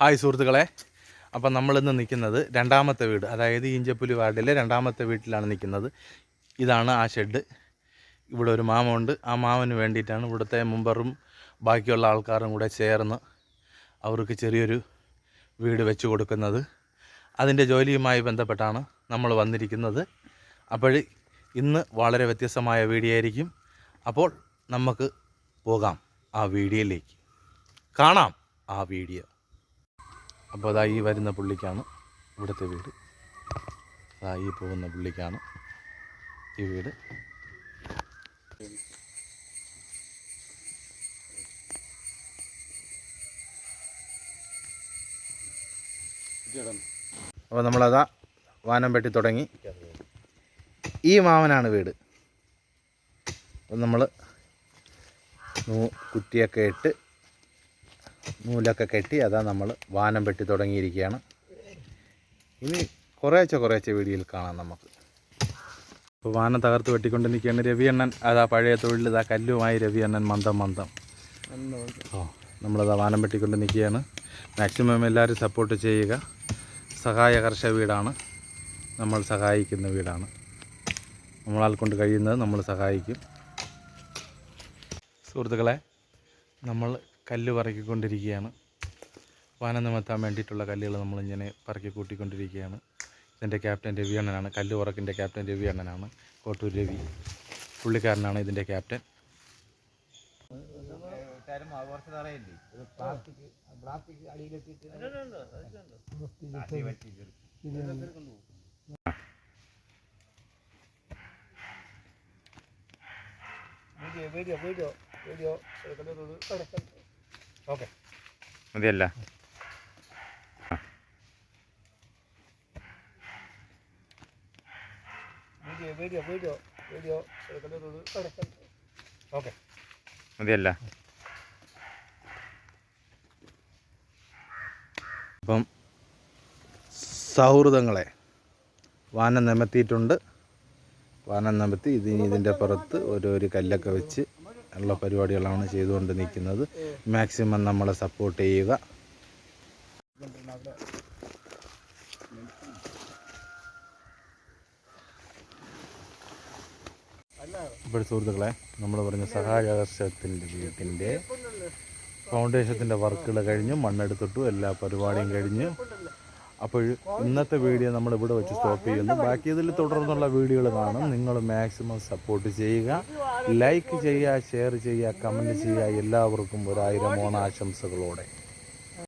Hi സുഹൃത്തുക്കളെ. അപ്പം നമ്മളിന്ന് നിൽക്കുന്നത് രണ്ടാമത്തെ വീട് അതായത് ഈഞ്ചപ്പുലി വാർഡിലെ രണ്ടാമത്തെ വീട്ടിലാണ് നിൽക്കുന്നത്. ഇതാണ് ആ ഷെഡ്. ഇവിടെ ഒരു മാമുണ്ട് ആ മാമന് വേണ്ടിയിട്ടാണ് ഇവിടുത്തെ മുമ്പറും ബാക്കിയുള്ള ആൾക്കാരും കൂടെ ചേർന്ന് അവർക്ക് ചെറിയൊരു വീട് വെച്ച് കൊടുക്കുന്നത്. അതിന്റെ ജോലിയുമായി ബന്ധപ്പെട്ടാണ് നമ്മൾ വന്നിരിക്കുന്നത്. അപ്പോൾ ഇന്ന് വളരെ വ്യത്യസ്തമായ വീഡിയോ ആയിരിക്കും അപ്പോൾ നമുക്ക് പോകാം ആ വീഡിയോയിലേക്ക്. കാണാം ആ വീഡിയോ. അപ്പോൾ അതാ ഈ വരുന്ന പുള്ളിക്കാണ് ഇവിടുത്തെ വീട്. അതാ ഈ പോകുന്ന പുള്ളിക്കാണ് ഈ വീട്. അപ്പോൾ നമ്മളതാ വാനം വെട്ടി തുടങ്ങി. ഈ മാവനാണ് വീട്. അപ്പം നമ്മൾ കുറ്റിയൊക്കെ ഇട്ട് നൂലൊക്കെ കെട്ടി അതാ നമ്മൾ വാനം വെട്ടി തുടങ്ങിയിരിക്കുകയാണ്. ഇനി കുറേശ്ശെ കുറേശ്ശെ വീഡിയോയിൽ കാണാം നമുക്ക്. ഇപ്പോൾ വാനം തകർത്ത് വെട്ടിക്കൊണ്ട് നിൽക്കുകയാണ് രവിയണ്ണൻ. അതാ പഴയ തൊഴിൽ ഇതാ കല്ലുമായി രവിയണ്ണൻ മന്ദം മന്ദം. ഓ നമ്മളതാ വാനം വെട്ടിക്കൊണ്ട് നിൽക്കുകയാണ്. മാക്സിമം എല്ലാവരും സപ്പോർട്ട് ചെയ്യുക. സഹായ കർഷക വീടാണ്. നമ്മൾ സഹായിക്കുന്ന വീടാണ്. നമ്മളാൽ കൊണ്ട് കഴിയുന്നത് നമ്മൾ സഹായിക്കും. സുഹൃത്തുക്കളെ നമ്മൾ കല്ല് പറക്കിക്കൊണ്ടിരിക്കുകയാണ്. വാനം നിമത്താൻ വേണ്ടിയിട്ടുള്ള കല്ലുകൾ നമ്മളിങ്ങനെ പറക്കി കൂട്ടിക്കൊണ്ടിരിക്കുകയാണ് ഇതിന്റെ ക്യാപ്റ്റൻ രവി അണ്ണനാണ്. കല്ല് ഉറക്കിന്റെ ക്യാപ്റ്റൻ രവി അണ്ണനാണ്. കോട്ടൂർ രവി. പുള്ളിക്കാരനാണ് ഇതിന്റെ captain. Video video video video. Video video എടുക്കുന്നത് ഓക്കെ. മതിയല്ല. അപ്പം സൗഹൃദങ്ങളെ വാനം നിമത്തിയിട്ടുണ്ട്. വാനം നിമത്തി ഇതിന് ഇതിന്റെ പുറത്ത് ഓരോരു കല്ലൊക്കെ വെച്ച് ഉള്ള പരിപാടികളാണ് ചെയ്തുകൊണ്ട് നിൽക്കുന്നത്. മാക്സിമം നമ്മളെ സപ്പോർട്ട് ചെയ്യുക. ഇപ്പോൾ സുഹൃത്തുക്കളെ നമ്മൾ പറഞ്ഞ സഹായകർഷത്തിന്റെ വീട്ടിന്റെ ഫൗണ്ടേഷത്തിന്റെ വർക്കുകൾ കഴിഞ്ഞു മണ്ണെടുത്തിട്ടു എല്ലാ പരിപാടിയും കഴിഞ്ഞു. അപ്പോൾ ഇന്നത്തെ വീഡിയോ നമ്മൾ ഇവിടെ വെച്ച് സ്റ്റോപ്പ് ചെയ്യുന്നു. ബാക്കി ഇതിൽ തുടർന്നുള്ള വീഡിയോകൾ കാണും. നിങ്ങൾ മാക്സിമം സപ്പോർട്ട് ചെയ്യുക. ലൈക്ക് ചെയ്യുക ഷെയർ ചെയ്യുക കമന്റ് ചെയ്യുക. എല്ലാവർക്കും ഒരായിരം ഓണാശംസകളോടെ.